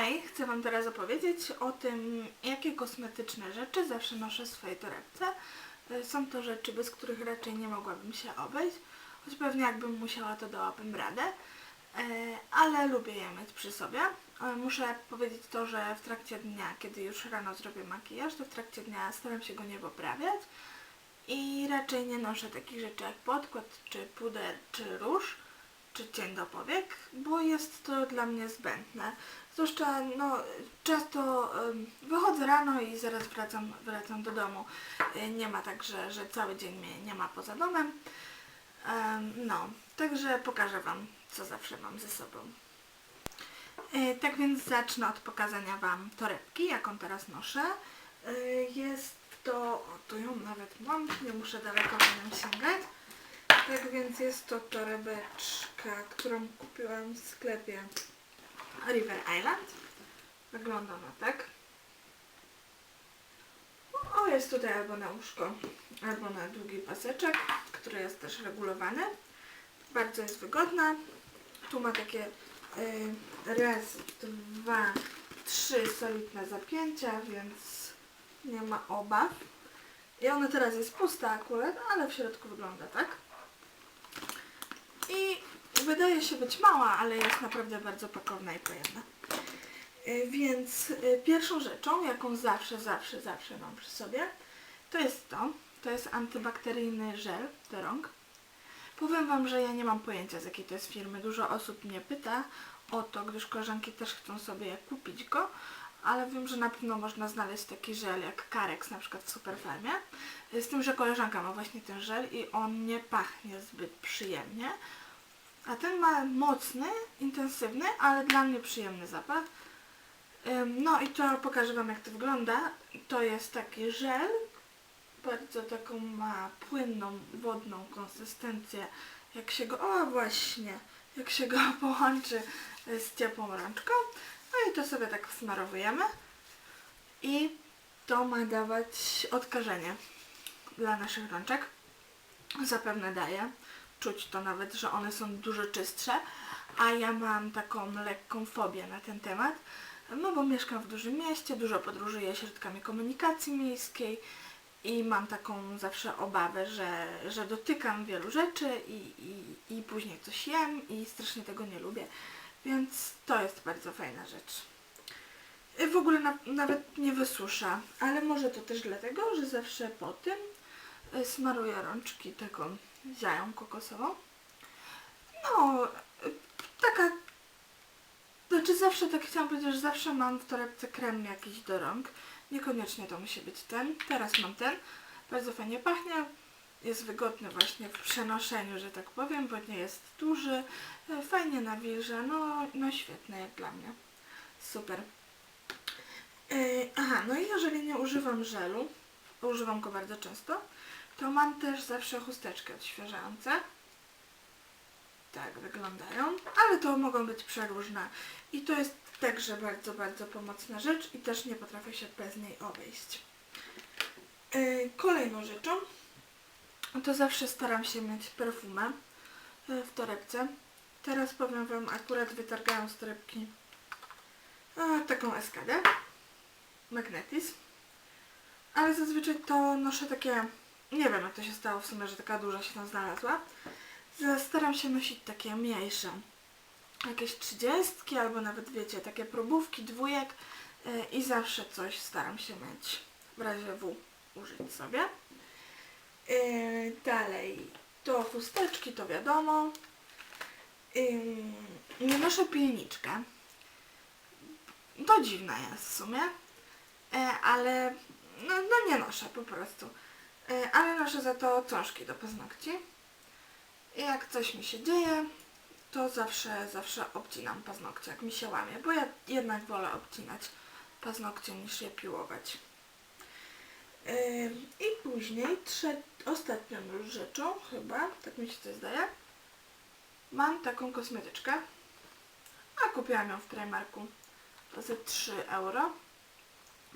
Dalej chcę Wam teraz opowiedzieć o tym, jakie kosmetyczne rzeczy zawsze noszę w swojej torebce. Y, Są to rzeczy, bez których raczej nie mogłabym się obejść, choć pewnie jakbym musiała, to dałabym radę, E, ale lubię je mieć przy sobie. E, Muszę powiedzieć to, że w trakcie dnia, kiedy już rano zrobię makijaż, to w trakcie dnia staram się go nie poprawiać i raczej nie noszę takich rzeczy jak podkład, czy puder, czy róż czy cień do powiek, bo jest to dla mnie zbędne. Zwłaszcza no, często wychodzę rano i zaraz wracam, wracam do domu. Y, nie ma tak, że, że cały dzień mnie nie ma poza domem. No, także pokażę Wam, co zawsze mam ze sobą. Y, tak więc zacznę od pokazania Wam torebki, jaką teraz noszę. Y, jest to, o, tu ją nawet mam, nie muszę daleko za nią sięgać. Tak więc jest to torebeczka, którą kupiłam w sklepie River Island. Wygląda ona tak. O, jest tutaj albo na łóżko, albo na długi paseczek, który jest też regulowany. Bardzo jest wygodna. Tu ma takie y, raz, dwa, trzy solidne zapięcia, więc nie ma obaw. I ona teraz jest pusta akurat, ale w środku wygląda tak. Wydaje się być mała, ale jest naprawdę bardzo pakowna i pojemna. Y, Więc y, pierwszą rzeczą, jaką zawsze, zawsze, zawsze mam przy sobie, to jest to. To jest antybakteryjny żel do rąk. Powiem Wam, że ja nie mam pojęcia z jakiej to jest firmy. Dużo osób mnie pyta o to, gdyż koleżanki też chcą sobie kupić go, ale wiem, że na pewno można znaleźć taki żel jak Carex na przykład w Superfarmie. Z tym, że koleżanka ma właśnie ten żel i on nie pachnie zbyt przyjemnie. A ten ma mocny, intensywny, ale dla mnie przyjemny zapach. No i to pokażę Wam jak to wygląda. To jest taki żel, bardzo taką ma płynną, wodną konsystencję. Jak się go, o właśnie, jak się go połączy z ciepłą rączką. No i to sobie tak smarowujemy. I to ma dawać odkażenie dla naszych rączek. Zapewne daje. Czuć to nawet, że one są dużo czystsze, a ja mam taką lekką fobię na ten temat. No bo mieszkam w dużym mieście, dużo podróżuję środkami komunikacji miejskiej i mam taką zawsze obawę, że, że dotykam wielu rzeczy i, i, i później coś jem i strasznie tego nie lubię. Więc to jest bardzo fajna rzecz. W ogóle na, nawet nie wysusza, ale może to też dlatego, że zawsze po tym smaruję rączki taką ziają kokosową. No, y, taka znaczy zawsze tak chciałam powiedzieć, że zawsze mam w torebce krem jakiś do rąk. Niekoniecznie to musi być ten. Teraz mam ten. Bardzo fajnie pachnie. Jest wygodny właśnie w przenoszeniu, że tak powiem, bo nie jest duży. e, Fajnie nawilża. No, no świetny jak dla mnie. Super. E, Aha, no i jeżeli nie używam żelu, używam go bardzo często, to mam też zawsze chusteczki odświeżające. Tak wyglądają, ale to mogą być przeróżne. I to jest także bardzo, bardzo pomocna rzecz i też nie potrafię się bez niej obejść. Yy, kolejną rzeczą to zawsze staram się mieć perfumę yy, w torebce. Teraz powiem Wam, akurat wytargałam z torebki taką eskadę, Magnetis. Ale zazwyczaj to noszę takie, nie wiem jak to się stało w sumie, że taka duża się tam znalazła. Staram się nosić takie mniejsze. Jakieś trzydziestki albo nawet wiecie, takie próbówki dwójek yy, i zawsze coś staram się mieć w razie W użyć sobie. Yy, dalej, to chusteczki, to wiadomo. Yy, nie noszę pilniczkę. To dziwne jest w sumie, ale no, no nie noszę po prostu. Yy, ale noszę za to cążki do paznokci. I jak coś mi się dzieje, to zawsze, zawsze obcinam paznokcie, jak mi się łamie, bo ja jednak wolę obcinać paznokcie niż je piłować. Ym, I później, trze- ostatnią już rzeczą, chyba, tak mi się to zdaje, mam taką kosmetyczkę, a kupiłam ją w Primarku za 3 euro,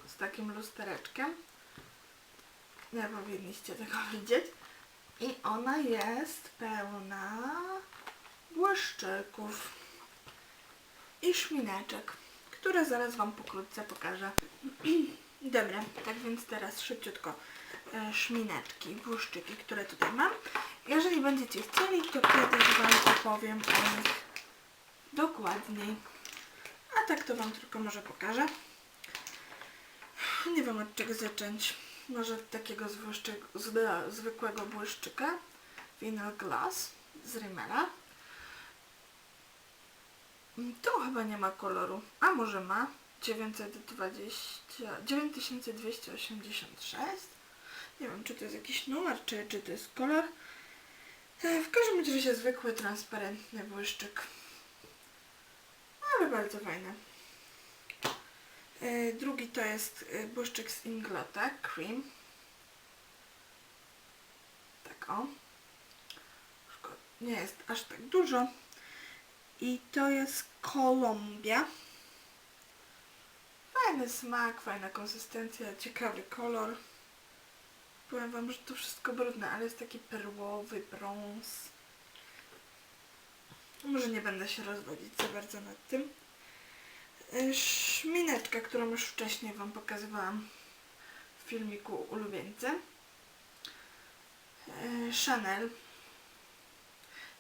z takim lustereczkiem. Nie powinniście tego widzieć. I ona jest pełna błyszczyków i szmineczek, które zaraz Wam pokrótce pokażę. Dobra, tak więc teraz szybciutko e, szmineczki, błyszczyki, które tutaj mam. Jeżeli będziecie chcieli, to kiedyś Wam opowiem o nich dokładniej. A tak to Wam tylko może pokażę. Nie wiem od czego zacząć. Może takiego zwykłego błyszczyka. Vinyl Glass z Rimmela. Mm, Tu chyba nie ma koloru. A może ma? 920, 9286. Nie wiem, czy to jest jakiś numer, czy, czy to jest kolor. E, W każdym razie zwykły, transparentny błyszczyk. Ale bardzo fajny. E, Drugi to jest e, błyszczyk z Inglota, Cream. Tak o. Nie jest aż tak dużo. I to jest Kolumbia. Fajny smak, fajna konsystencja, ciekawy kolor. Powiem Wam, że to wszystko brudne, ale jest taki perłowy brąz. Może nie będę się rozwodzić za bardzo nad tym. Y, Szmineczka, którą już wcześniej Wam pokazywałam w filmiku ulubieńcy. Y, Chanel.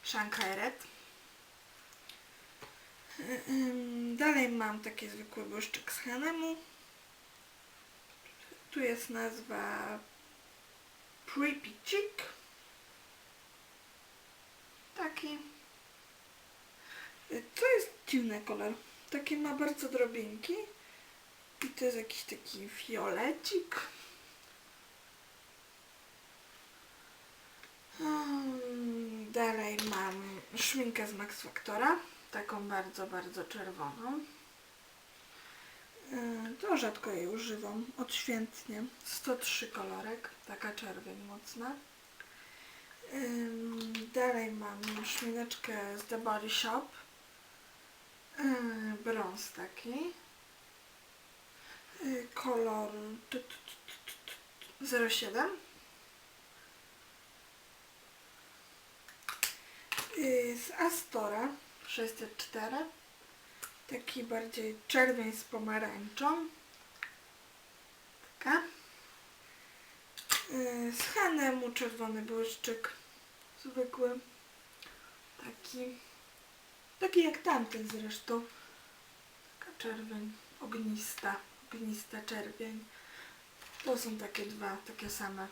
Shanghai Red. Y, Dalej mam taki zwykły błyszczyk z Hanemu. Tu jest nazwa Preppy Chick. Taki. To jest dziwny kolor. Taki ma bardzo drobinki. I to jest jakiś taki fiolecik. Hmm, Dalej mam szminkę z Max Factora. Taką bardzo, bardzo czerwoną. Y, To rzadko jej używam. Odświętnie. 103 kolorek. Taka czerwień mocna. Dalej mam szmineczkę z The Body Shop. Yy, brąz taki. Yy, kolor tu, tu, tu, tu, tu, 07. Yy, z Astora 604. Taki bardziej czerwień z pomarańczą. Taka. Z Hanemu czerwony błyszczyk. Zwykły. Taki. Taki jak tamten zresztą. Taka czerwień, ognista, ognista czerwień. To są takie dwa, takie same.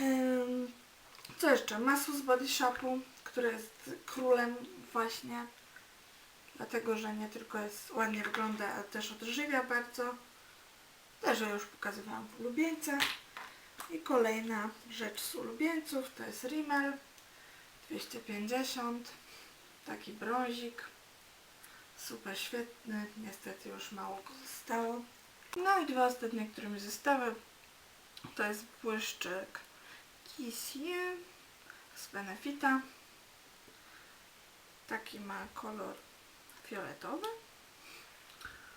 Ym, co jeszcze? Masło z Body Shopu, które jest królem właśnie. Dlatego, że nie tylko jest ładnie wygląda, ale też odżywia bardzo. Też już pokazywałam w. I kolejna rzecz z ulubieńców to jest Rimmel 250 taki brązik. Super świetny. Niestety już mało go zostało. No i dwa ostatnie, które mi zostały. To jest błyszczyk Kissie z Benefita. Taki ma kolor fioletowy.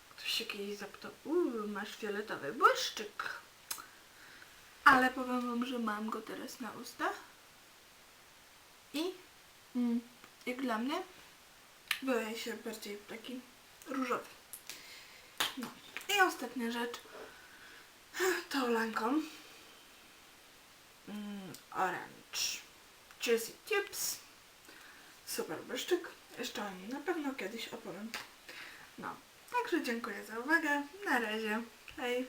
Ktoś się kiedyś zapytał, uuu, masz fioletowy błyszczyk. Ale powiem wam, że mam go teraz na ustach. I mm, jak dla mnie wydaje się bardziej taki różowy. No. I ostatnia rzecz. To Lancome mm, Orange. Juicy Tubes super błyszczyk jeszcze o nim na pewno kiedyś opowiem. No, także dziękuję za uwagę. Na razie, hej